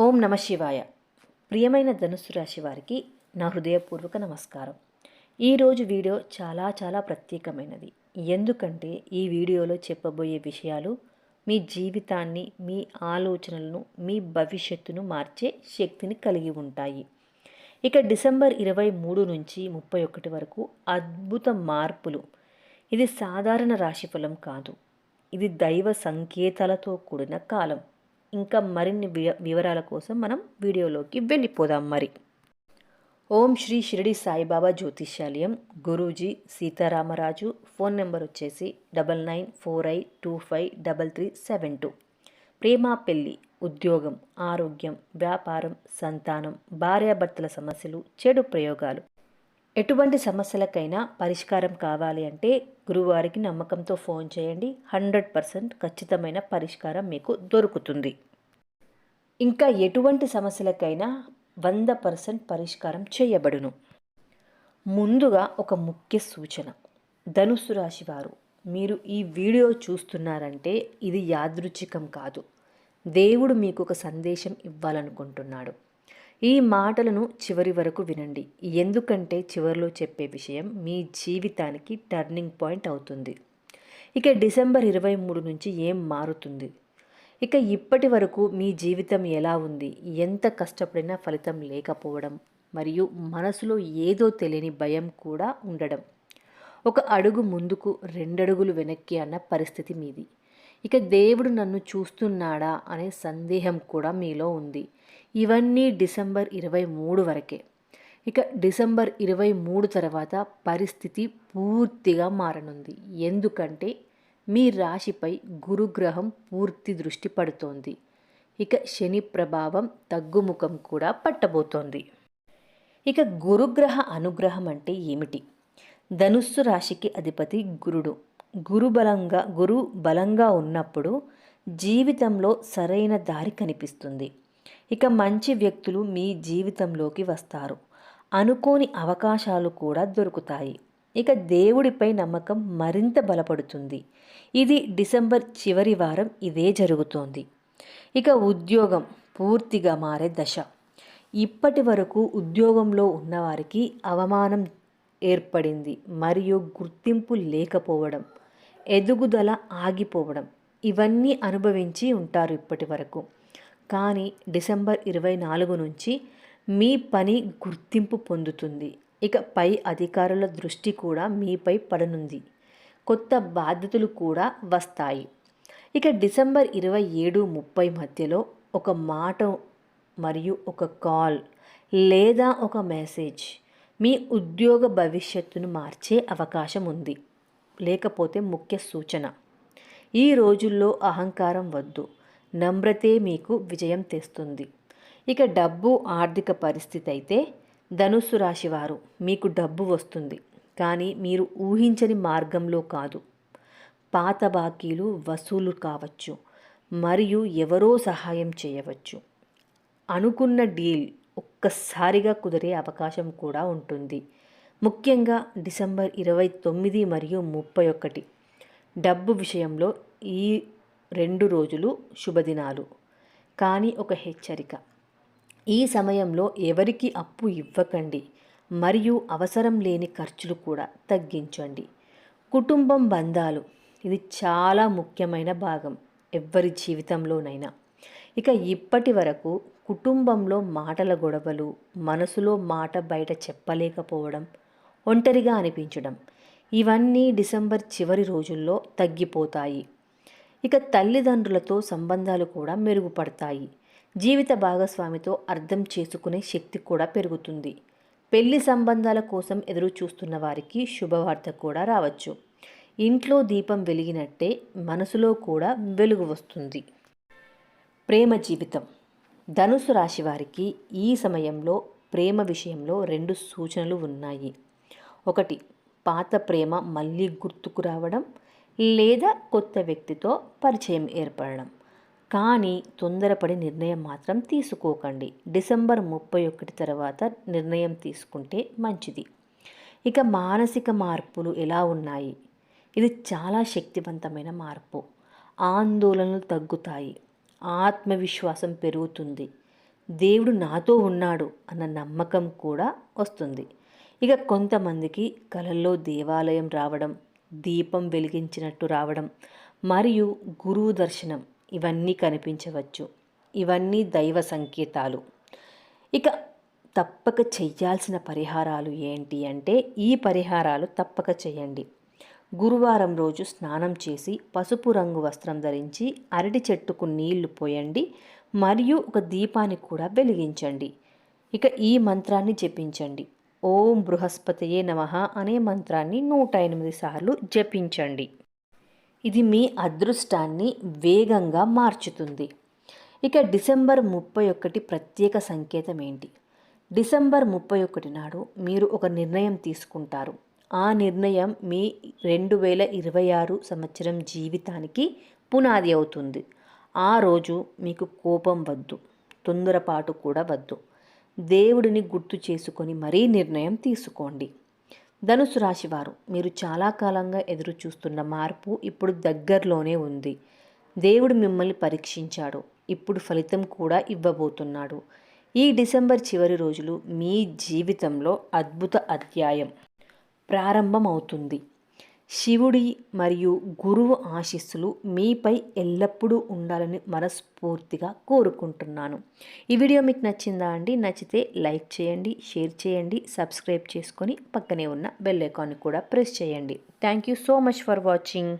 ఓం నమ శివాయ. ప్రియమైన ధనుస్సు రాశి వారికి నా హృదయపూర్వక నమస్కారం. ఈరోజు వీడియో చాలా చాలా ప్రత్యేకమైనది. ఎందుకంటే ఈ వీడియోలో చెప్పబోయే విషయాలు మీ జీవితాన్ని మీ ఆలోచనలను మీ భవిష్యత్తును మార్చే శక్తిని కలిగి ఉంటాయి. ఇక డిసెంబర్ ఇరవై మూడు నుంచి ముప్పై ఒకటి వరకు అద్భుత మార్పులు. ఇది సాధారణ రాశిఫలం కాదు. ఇది దైవ సంకేతాలతో కూడిన కాలం. ఇంకా మరిన్ని వివరాల కోసం మనం వీడియోలోకి వెళ్ళిపోదాం మరి. ఓం శ్రీ షిరిడి సాయిబాబా జ్యోతిష్యాలయం గురూజీ సీతారామరాజు ఫోన్ నెంబర్ వచ్చేసి double nine four eight two five double three seven two. ప్రేమ పెళ్ళి ఉద్యోగం ఆరోగ్యం వ్యాపారం సంతానం భార్యాభర్తల సమస్యలు చెడు ప్రయోగాలు. ఎటువంటి సమస్యలకైనా పరిష్కారం కావాలి అంటే గురువారికి నమ్మకంతో ఫోన్ చేయండి. హండ్రెడ్ పర్సెంట్ ఖచ్చితమైన పరిష్కారం మీకు దొరుకుతుంది. ఇంకా ఎటువంటి సమస్యలకైనా వంద పర్సెంట్ పరిష్కారం చేయబడును. ముందుగా ఒక ముఖ్య సూచన. ధనుసు రాశి వారు మీరు ఈ వీడియో చూస్తున్నారంటే ఇది యాదృచ్ఛికం కాదు. దేవుడు మీకు ఒక సందేశం ఇవ్వాలనుకుంటున్నాడు. ఈ మాటలను చివరి వరకు వినండి. ఎందుకంటే చివరిలో చెప్పే విషయం మీ జీవితానికి టర్నింగ్ పాయింట్ అవుతుంది. ఇక డిసెంబర్ ఇరవై మూడు నుంచి ఏం మారుతుంది? ఇక ఇప్పటి వరకు మీ జీవితం ఎలా ఉంది? ఎంత కష్టపడినా ఫలితం లేకపోవడం మరియు మనసులో ఏదో తెలియని భయం కూడా ఉండడం. ఒక అడుగు ముందుకు రెండడుగులు వెనక్కి అన్న పరిస్థితి మీది. ఇక దేవుడు నన్ను చూస్తున్నాడా అనే సందేహం కూడా మీలో ఉంది. ఇవన్నీ డిసెంబర్ ఇరవై మూడు వరకే. ఇక డిసెంబర్ ఇరవై మూడు తర్వాత పరిస్థితి పూర్తిగా మారనుంది. ఎందుకంటే మీ రాశిపై గురుగ్రహం పూర్తి దృష్టి పడుతోంది. ఇక శని ప్రభావం తగ్గుముఖం కూడా పట్టబోతోంది. ఇక గురుగ్రహ అనుగ్రహం అంటే ఏమిటి? ధనుస్సు రాశికి అధిపతి గురుడు. గురు బలంగా గురు బలంగా ఉన్నప్పుడు జీవితంలో సరైన దారి కనిపిస్తుంది. ఇక మంచి వ్యక్తులు మీ జీవితంలోకి వస్తారు. అనుకోని అవకాశాలు కూడా దొరుకుతాయి. ఇక దేవుడిపై నమ్మకం మరింత బలపడుతుంది. ఇది డిసెంబర్ చివరి వారం ఇదే జరుగుతోంది. ఇక ఉద్యోగం పూర్తిగా మారే దశ. ఇప్పటి వరకు ఉద్యోగంలో ఉన్నవారికి అవమానం ఏర్పడింది మరియు గుర్తింపు లేకపోవడం ఎదుగుదల ఆగిపోవడం ఇవన్నీ అనుభవించి ఉంటారు ఇప్పటి వరకు. కానీ డిసెంబర్ ఇరవై నాలుగు నుంచి మీ పని గుర్తింపు పొందుతుంది. ఇక పై అధికారుల దృష్టి కూడా మీపై పడనుంది. కొత్త బాధ్యతలు కూడా వస్తాయి. ఇక డిసెంబర్ ఇరవై ఏడు ముప్పై మధ్యలో ఒక మాట మరియు ఒక కాల్ లేదా ఒక మెసేజ్ మీ ఉద్యోగ భవిష్యత్తును మార్చే అవకాశం ఉంది. లేకపోతే ముఖ్య సూచన. ఈ రోజుల్లో అహంకారం వద్దు. నమ్రతే మీకు విజయం తెస్తుంది. ఇక డబ్బు ఆర్థిక పరిస్థితి అయితే ధనుస్సు రాశివారు మీకు డబ్బు వస్తుంది. కానీ మీరు ఊహించని మార్గంలో కాదు. పాత బాకీలు వసూలు కావచ్చు. మరియు ఎవరో సహాయం చేయవచ్చు. అనుకున్న డీల్ ఒక్కసారిగా కుదిరే అవకాశం కూడా ఉంటుంది. ముఖ్యంగా డిసెంబర్ ఇరవై తొమ్మిది మరియు ముప్పై ఒకటి. డబ్బు విషయంలో ఈ రెండు రోజులు శుభదినాలు. కానీ ఒక హెచ్చరిక. ఈ సమయంలో ఎవరికి అప్పు ఇవ్వకండి. మరియు అవసరం లేని ఖర్చులు కూడా తగ్గించండి. కుటుంబం బంధాలు. ఇది చాలా ముఖ్యమైన భాగం ఎవ్వరి జీవితంలోనైనా. ఇక ఇప్పటి వరకు కుటుంబంలో మాటల గొడవలు మనసులో మాట బయట చెప్పలేకపోవడం ఒంటరిగా అనిపించడం ఇవన్నీ డిసెంబర్ చివరి రోజుల్లో తగ్గిపోతాయి. ఇక తల్లిదండ్రులతో సంబంధాలు కూడా మెరుగుపడతాయి. జీవిత భాగస్వామితో అర్థం చేసుకునే శక్తి కూడా పెరుగుతుంది. పెళ్ళి సంబంధాల కోసం ఎదురు చూస్తున్న వారికి శుభవార్త కూడా రావచ్చు. ఇంట్లో దీపం వెలిగినట్టే మనసులో కూడా వెలుగు వస్తుంది. ప్రేమ జీవితం. ధనుసు రాశి వారికి ఈ సమయంలో ప్రేమ విషయంలో రెండు సూచనలు ఉన్నాయి. ఒకటి పాత ప్రేమ మళ్ళీ గుర్తుకు రావడం. లేదా కొత్త వ్యక్తితో పరిచయం ఏర్పడడం. కానీ తొందరపడి నిర్ణయం మాత్రం తీసుకోకండి. డిసెంబర్ ముప్పై ఒకటి తర్వాత నిర్ణయం తీసుకుంటే మంచిది. ఇక మానసిక మార్పులు ఎలా ఉన్నాయి? ఇది చాలా శక్తివంతమైన మార్పు. ఆందోళనలు తగ్గుతాయి. ఆత్మవిశ్వాసం పెరుగుతుంది. దేవుడు నాతో ఉన్నాడు అన్న నమ్మకం కూడా వస్తుంది. ఇక కొంతమందికి కలల్లో దేవాలయం రావడం దీపం వెలిగించినట్టు రావడం మరియు గురువు దర్శనం ఇవన్నీ కనిపించవచ్చు. ఇవన్నీ దైవ సంకేతాలు. ఇక తప్పక చెయ్యాల్సిన పరిహారాలు ఏంటి అంటే ఈ పరిహారాలు తప్పక చేయండి గురువారం రోజు స్నానం చేసి పసుపు రంగు వస్త్రం ధరించి అరటి చెట్టుకు నీళ్ళు పోయండి మరియు ఒక దీపాన్ని కూడా వెలిగించండి. ఇక ఈ మంత్రాన్ని జపించండి. ఓం బృహస్పతియే నమ అనే మంత్రాన్ని నూట ఎనిమిది సార్లు జపించండి. ఇది మీ అదృష్టాన్ని వేగంగా మార్చుతుంది. ఇక డిసెంబర్ ముప్పై ఒకటి ప్రత్యేక సంకేతం ఏంటి? డిసెంబర్ ముప్పై ఒకటి నాడు మీరు ఒక నిర్ణయం తీసుకుంటారు. ఆ నిర్ణయం మీ రెండు వేల ఇరవై ఆరు సంవత్సరం జీవితానికి పునాది అవుతుంది. ఆ రోజు మీకు కోపం వద్దు తొందరపాటు కూడా వద్దు. దేవుడిని గుర్తు చేసుకొని మరీ నిర్ణయం తీసుకోండి. ధనుసు రాశివారు మీరు చాలా కాలంగా ఎదురు చూస్తున్న మార్పు ఇప్పుడు దగ్గరలోనే ఉంది. దేవుడు మిమ్మల్ని పరీక్షించాడు. ఇప్పుడు ఫలితం కూడా ఇవ్వబోతున్నాడు. ఈ డిసెంబర్ చివరి రోజులు మీ జీవితంలో అద్భుత అధ్యాయం ప్రారంభమవుతుంది. శివుడి మరియు గురువు ఆశీస్సులు మీపై ఎల్లప్పుడూ ఉండాలని మనస్ఫూర్తిగా కోరుకుంటున్నాను. ఈ వీడియో మీకు నచ్చిందా అండి? నచ్చితే లైక్ చేయండి షేర్ చేయండి సబ్స్క్రైబ్ చేసుకొని పక్కనే ఉన్న బెల్ ఐకాన్ని కూడా ప్రెస్ చేయండి. Thank you so much for watching.